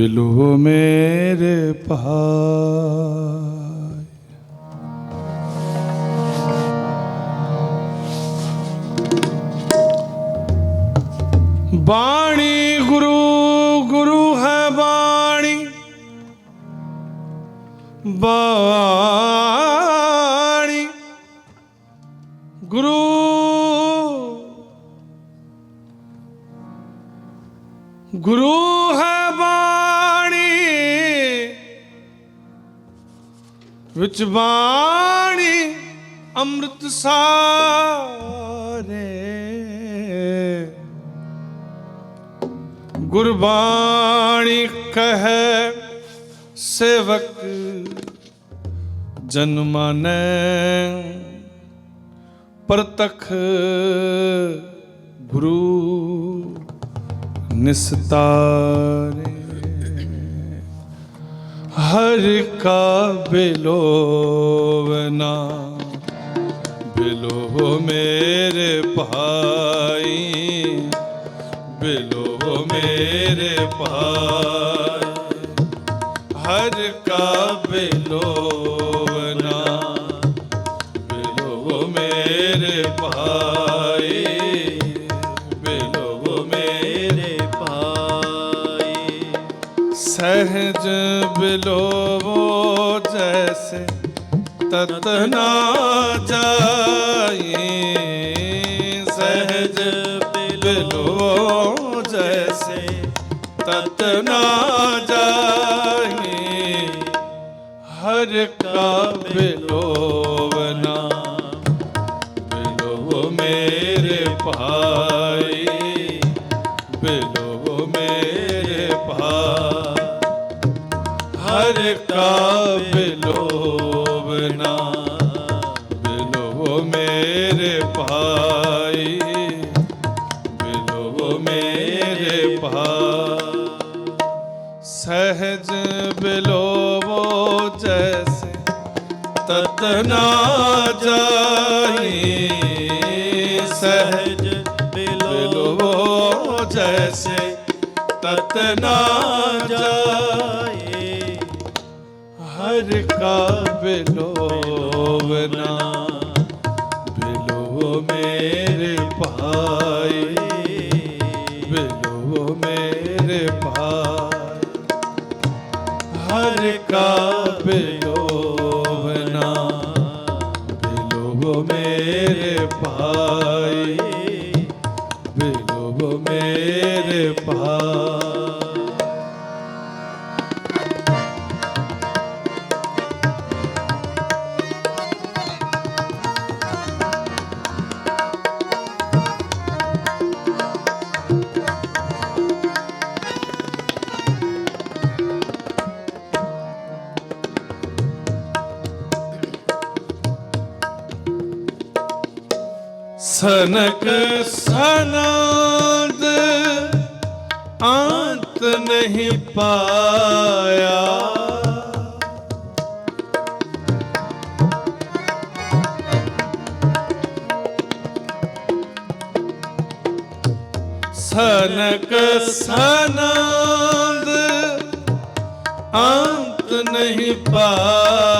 ਬਿਲੋ ਮੇਰੇ ਭਾਈ ਬਾਣੀ ਗੁਰੂ ਗੁਰੂ ਹੈ ਬਾਣੀ ਬਾ ਵਿੱਚ ਬਾਣੀ ਅੰਮ੍ਰਿਤ ਸਾਰੇ। ਗੁਰਬਾਣੀ ਕਹੈ ਸੇਵਕ ਜਨ ਮਾਨੈ ਪ੍ਰਤਖ ਗੁਰੂ ਨਿਸਤਾਰੇ। ਹਰ ਕਾ ਬਿਲੋਵਨਾ ਬਿਲੋ ਮੇਰੇ ਭਾਈ ਬਿਲੋ ਮੇਰੇ ਭਾਈ ਹਰ ਕਾ ਬਿਲੋ ਸਹਿਜ ਬਿਲੋਵੋ ਜੈਸੇ ਤਤ ਨਾ ਜਾਏ ਸਹਿਜ ਬਿਲੋਵੋ ਜੈਸੇ ਤਤ ਨਾ ਜਾਏ ਹਰ ਕਾ ਬਿਲੋਵਨਾ ਬਿਲੋ ਮੇਰੇ ਭਾਈ ਬਿਲੋ ਮੇਰੇ ਭਾਈ। ਸਹਿਜ ਬਿਲੋਵੋ ਜੈਸੇ ਤਤ ਨਾ ਜਾਹੀ ਸਹਿਜ ਬਿਲੋਵੋ ਜੈਸੇ ਤਤ ਨਾ ਹਰ ਕਾ ਬਿਲੋ ਮੇਰੇ ਭਾਈ ਬਿਲੋ ਮੇਰੇ ਭਾਈ। ਹਰ ਕਾ ਸਨਕ ਸਨਾਦ ਅੰਤ ਨਹੀਂ ਪਾਇਆ। ਸਨਕ ਸਨਾਦ ਅੰਤ ਨਹੀਂ ਪਾਇਆ।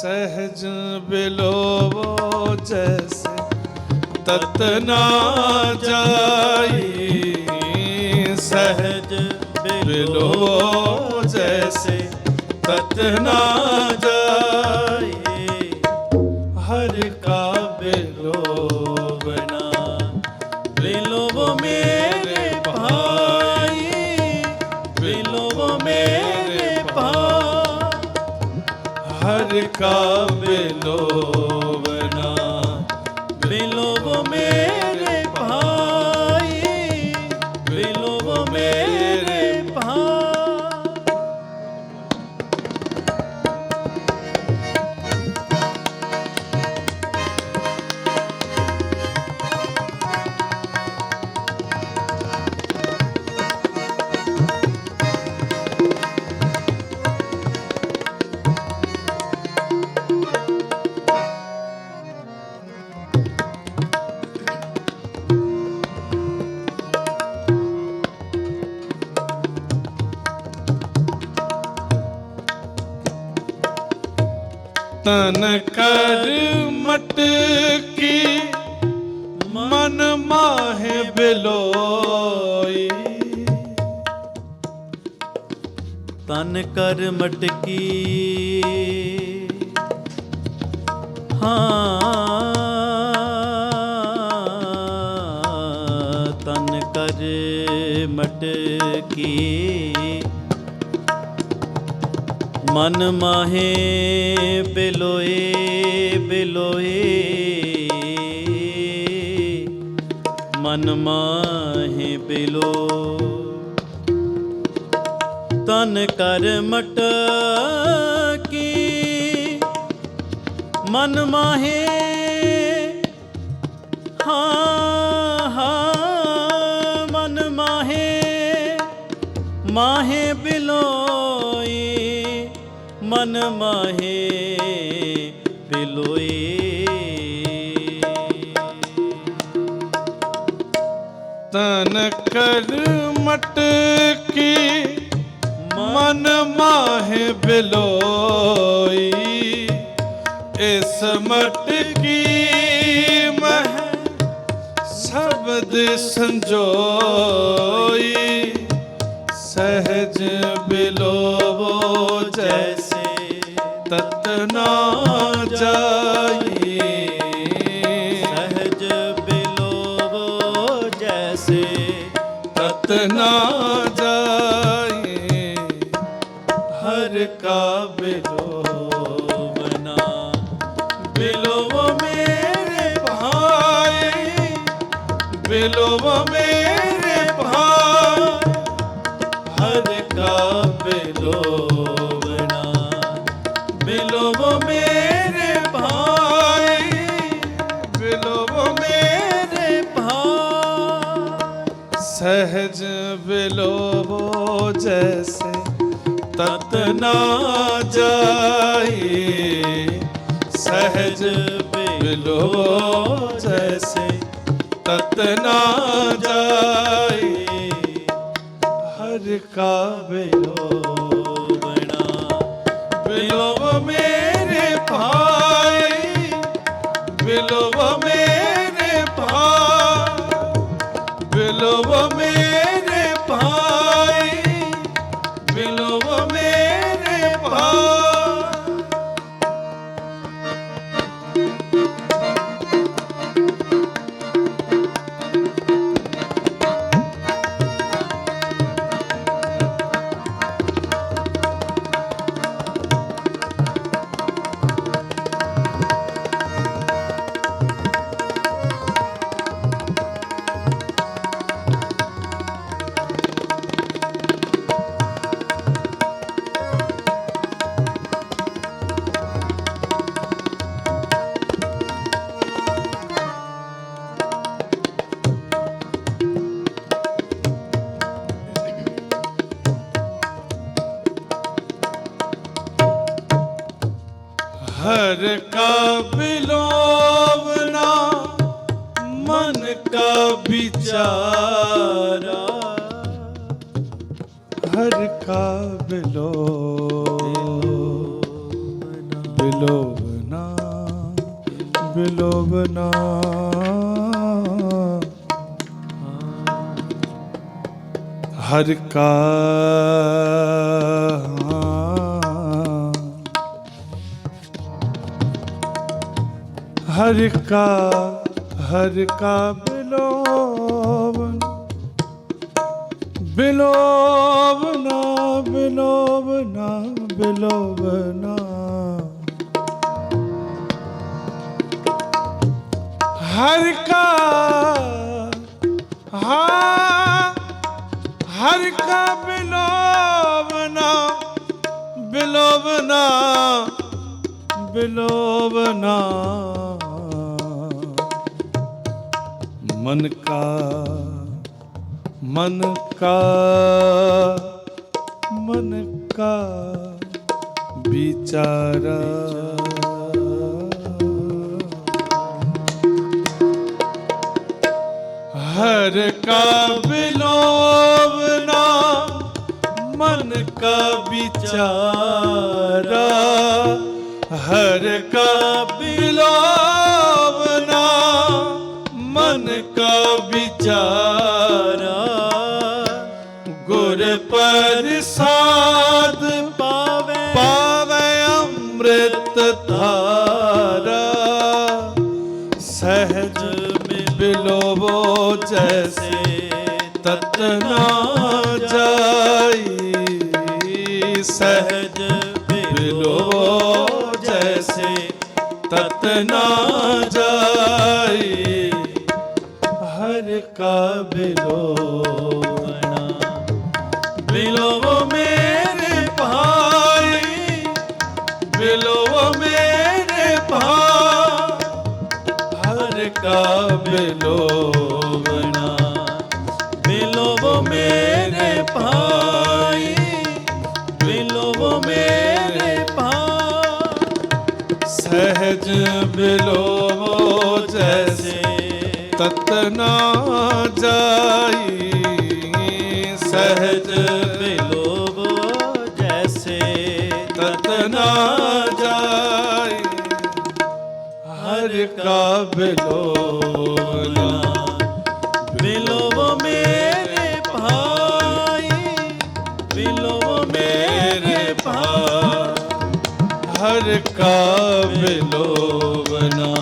ਸਹਿਜ ਬਿਲੋਵੋ ਜੈਸੇ ਤਤ ਨਾ ਸਹਿਜ ਬਿਲੋਵੋ ਜੈਸੇ ਤਤ ਨਾ ਹਰ ਮਟਕੀ ਮਨ ਮਾਹੇ ਬਿਲੋਈ। ਤਨ ਕਰ ਮਟਕੀ ਹਾਂ। ਤਨ ਕਰ ਮਟਕੀ ਮਨ ਮਾਹੇ ਬਿਲੋਏ ਬਿਲੋਏ ਮਨ ਮਾਹੇ ਬਿਲੋ। ਤਨ ਕਰ ਮਟ ਕੀ ਮਨ ਮਾਹੇ। ਹਾਂ ਹਾਂ। ਮਨ ਮਾਹੇ। ਮਾਹੇ ਬਿਲੋਈ ਮਨ ਮਾਹੇ। ਬਿਲੋਈ ਤਨ ਕਰ ਮਟਕੀ ਮਨ ਮਾਹੇ ਬਿਲੋਈ। ਇਸ ਮਟ ਮਟਕੀ ਮਹ ਸ਼ਬਦ ਸੰਜੋਈ। ਸਹਿਜ ਬਿਲੋਵੋ ਜੈਸੇ ਤਤਨਾ ਤਤ ਨਾ ਜਾਏ ਹਰ ਕਾ ਬਿਲੋਵਨਾ ਬਿਲੋਵ ਮੇਰੇ ਭਾਈ ਬਿਲੋ ਮੇਰੇ ਭਾਈ ਸਹਿਜ ਬਿਲੋਵੋ ਜੈਸੇ ਤਤ ਨਾ ਜਾਏ ਸਹਿਜ ਬਿਲੋਵੋ ਜੈਸੇ ਤਤ ਨਾ ਜਾਏ ਹਰ ਕਾ हर का बिलो बिलोवना बिलोवना हर का हर का हर का ਬਿਲੋਵਨਾ ਬਿਲੋਵਨਾ ਬਿਲੋਵਨਾ ਹਰ ਕਾ ਹਾ ਹਰ ਕਾ ਬਿਲੋਵਨਾ ਬਿਲੋਵਨਾ ਬਿਲੋਵਨਾ ਮਨ ਕਾ ਮਨ ਕਾ ਮਨ ਕਾ ਵਿਚਾਰਾ। ਹਰ ਕਾ ਬਿਲੋਵਨਾ ਮਨ ਕਾ ਵਿਚਾਰਾ। ਹਰ ਕਾ ਬਿਲੋਵਨਾ ਮਨ ਕਾ ਵਿਚਾਰਾ। ਗੁਰ ਪ੍ਰਸਾਦ ਪਾਵੇ। ਪਾਵੇ ਅੰਮ੍ਰਿਤ ਧਾਰਾ। ਸਹਿਜ ਬਿਲੋਵੋ ਜੈਸੇ ਤਤ ਨਾ ਜਾਈ। ਸਹਿਜ ਬਿਲੋਵੋ ਜੈਸੇ ਤਤ ਨਾ ਜਾਈ। ਹਰ ਕਾ ਬਿਲੋਵਣਾ ਬਿਲੋਵਣਾ ਬਿਲੋਵੋ ਮੇਰੇ ਭਾਈ। ਬਿਲੋਵੋ ਮੇਰੇ ਭਾਈ। ਸਹਿਜ ਬਿਲੋਵੋ ਜੈਸੇ। ਤਤ ਨਾ ਜਾਈ। ਸਹਿਜ ਬਿਲੋਵੋ ਜੈਸੇ। ਤਤ ਨਾ ਜਾਈ। ਹਰ ਕਾ ਬਿਲੋਵਣਾ ਬਿਲੋਵਨਾ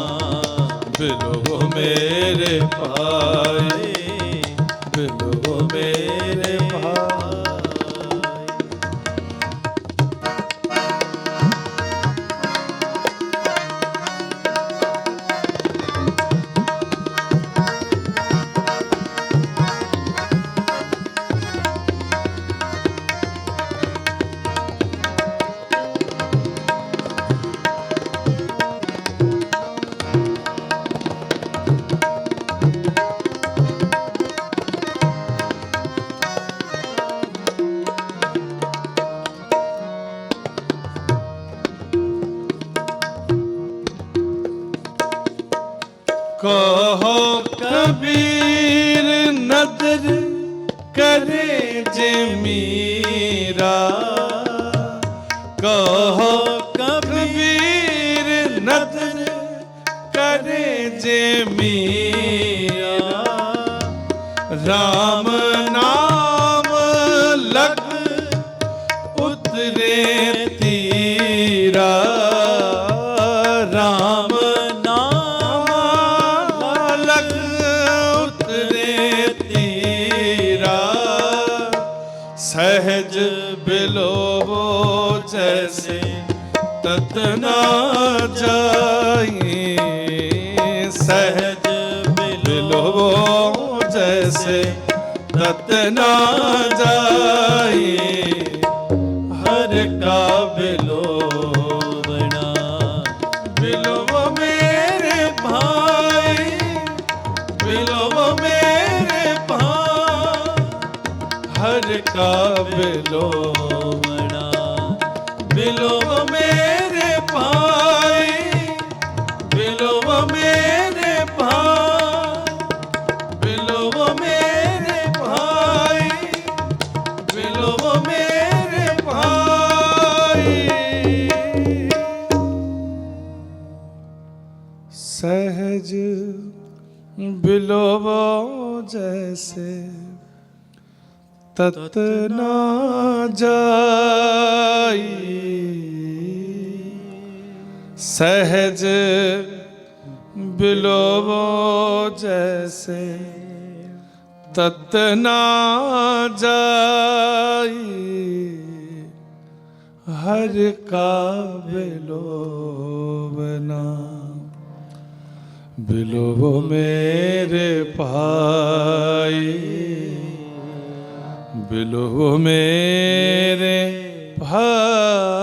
ਬਿਲੋ ਮੇਰੇ ਭਾਈ। ਕਰੇ ਜੇ ਜਾਈ। ਸਹਿਜ ਬਿਲੋ ਜੈਸੇ ਤਤ ਨਾ ਜਾਈ। ਹਰ ਕਾ ਬਿਲੋਵਣਾ ਮੇਰੇ ਭਾਈ। ਬਿਲੋਵ ਮੇਰੇ ਭਾਈ। ਹਰ ਕਾ ਬਿਲੋਵਣਾ ਤਤ ਨਾ ਜਾਈ। ਸਹਿਜ ਬਿਲੋਵੋ ਜੈਸੇ ਤਤ ਨਾ ਜਾਈ। ਹਰ ਕਾ ਬਿਲੋਵਨਾ ਬਿਲੋਵੋ ਮੇਰੇ ਭਾਈ। ਬਿਲੋਵੋ ਮੇਰੇ ਭਾਈ